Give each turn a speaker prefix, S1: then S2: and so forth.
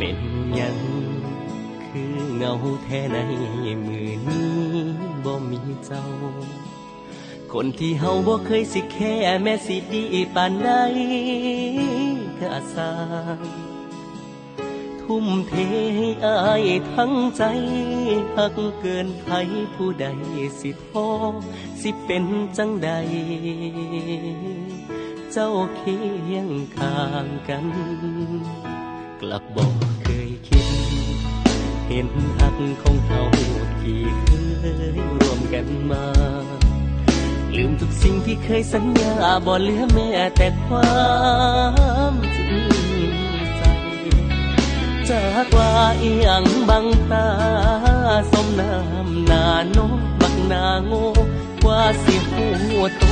S1: ป็นยังคือเงาแท้ในมือนี้บ่มีเจ้า คนที่เฮาบ่เคยสิแค่แม่สิดีปานใดก็อาสางทุ่มเทให้อายทั้งใจหักเกินไผผู้ใดสิท้อสิเป็นจังใด เจ้าเคียงข้างกัน กลับบอก นหักของเขาที่เคยรวมกันมา ลืมทุกสิ่งที่เคยสัญญาบ่เหลือแม้แต่ความจริงใจจากว่าอีหยังบังตา สมน้ำหน้าโนบักหน้าโง่กว่าสิหัวโต